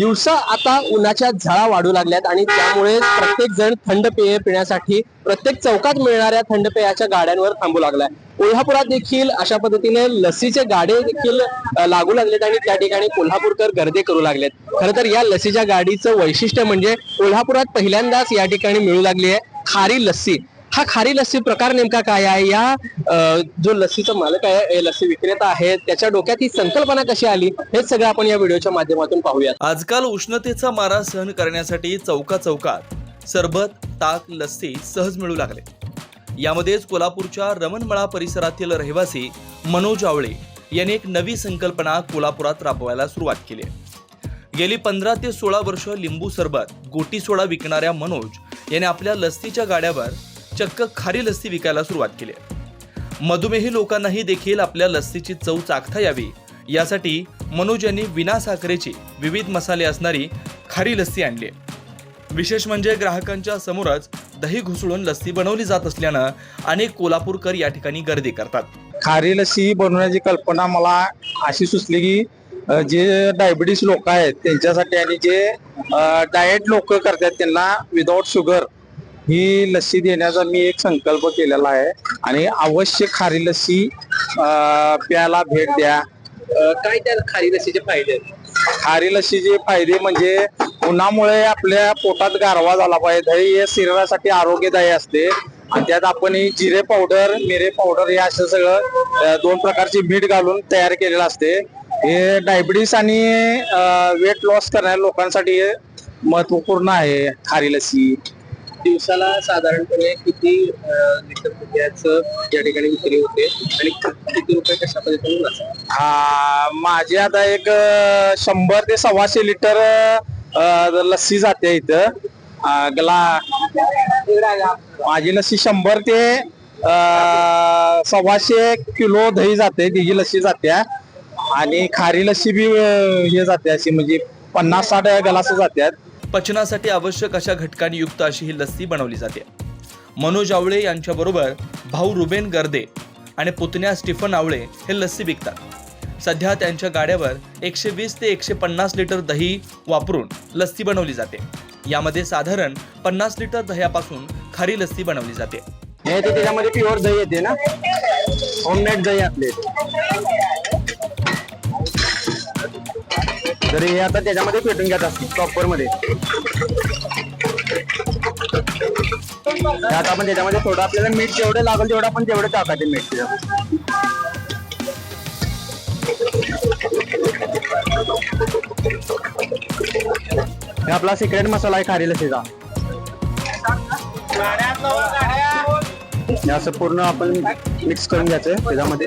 दिवसा आता उन्हाच्या झळा वाढू लागल्यात आणि त्यामुळे प्रत्येक जण थंड पेय पिण्यासाठी प्रत्येक चौकात मिळणाऱ्या थंड पेयाच्या गाड्यांवर थांबू लागलाय. कोल्हापुरात देखील अशा पद्धतीने लसीचे गाडे देखील लागू लागलेत आणि त्या ठिकाणी कोल्हापूरकर गर्दी करू लागलेत. खरं तर या लसीच्या गाडीचं वैशिष्ट्य म्हणजे कोल्हापुरात पहिल्यांदाच या ठिकाणी मिळू लागली आहे खारी लस्सी. हा खारी लस्सी प्रकार नेमका काय आहे? या जो लस्सीचा मालक आहे लस्सी विक्रेता आहे त्याच्या डोक्यात ही संकल्पना कशी आली? हेच सगळं आपण या व्हिडिओच्या माध्यमातून पाहूयात. आजकाल उष्णतेचा मारा सहन करण्यासाठी चौका चौकात सरबत ताक लस्सी सहज मिळू लागले. यामध्येच कोल्हापूरच्या रमणमळा परिसरातील रहिवासी मनोज आवळे यांनी एक नवी संकल्पना कोल्हापुरात राबवायला सुरुवात केली आहे. गेली पंधरा ते सोळा वर्ष लिंबू सरबत गोटी सोडा विकणाऱ्या मनोज याने आपल्या लस्सीच्या गाड्यावर चक्क खारी लस्सी विकायला सुरुवात केली आहे. मधुमेही लोकांनाही देखील आपल्या लस्सीची चव चाखता यावी. यासाठी मनोज यांनी विना साखरेची विविध मसाले असणारी खारी लस्सी आणली विशेष म्हणजे ग्राहकांच्या समोरच दही घुसळून लस्सी बनवली जात असल्यानं अनेक कोल्हापूरकर या ठिकाणी गर्दी करतात. खारी लस्सी बनवण्याची कल्पना मला अशी सुचली की जे डायबिटीस लोक आहेत त्यांच्यासाठी आणि जे डाएट लोक करतात त्यांना विदाऊट शुगर ही लस्सी देण्याचा मी एक संकल्प केलेला आहे. आणि अवश्य खारी लस्सी अ, प्यायला भेट द्या. काय त्या खारी लस्सीचे फायदे खारी लस्सीचे फायदे म्हणजे उन्हामुळे आपल्या पोटात गारवा झाला पाहिजे. दही हे शरीरासाठी आरोग्यदायी असते. आणि त्यात आपण ही जिरे पावडर मिरे पावडर हे असं सगळं दोन प्रकारचे मीठ घालून तयार केलेलं असते. हे डायबिटीस आणि वेट लॉस करणाऱ्या लोकांसाठी हे महत्त्वपूर्ण आहे खारी लस्सी. दिवसाला साधारणपणे किती लिटर दुधाचं या ठिकाणी विक्री होते आणि किती रुपये कशा पद्धतीने नसतात हा माझे आता एक अं, शंभर ते सव्वाशे लिटर अं, लस्सी जाते इथं. अं, गला माझी लस्सी शंभर ते अं, सव्वाशे किलो दही जाते तिची लस्सी जाते. आणि खारी लस्सी बी अं, हे जाते अशी म्हणजे पन्नास साठ गलास जात्यात. पचनासाठी आवश्यक अशा घटकांनी युक्त अशी ही लस्सी बनवली जाते. मनोज आवळे यांच्याबरोबर भाऊ रुबेन गर्दे आणि पुतण्या स्टीफन आवळे हे लस्सी विकतात. सध्या त्यांच्या गाड्यावर एकशे वीस ते एकशे पन्नास लिटर दही वापरून लस्सी बनवली जाते. यामध्ये साधारण पन्नास लिटर दह्यापासून खारी लस्सी बनवली जाते. त्याच्यामध्ये प्युअर दही येते ना? होममेड दही आपले. तर हे आता त्याच्यामध्ये पेटून घ्यायचं असते प्रॉपरमध्ये. आता आपण त्याच्यामध्ये थोडं आपल्याला मीठ जेवढं लागेल तेवढं आपण तेवढं टाकायचे मीठ त्याच्यात. हे आपला सिक्रेट मसाला आहे खारीला लसीचा हे असं पूर्ण आपण मिक्स करून घ्यायचं त्याच्यामध्ये.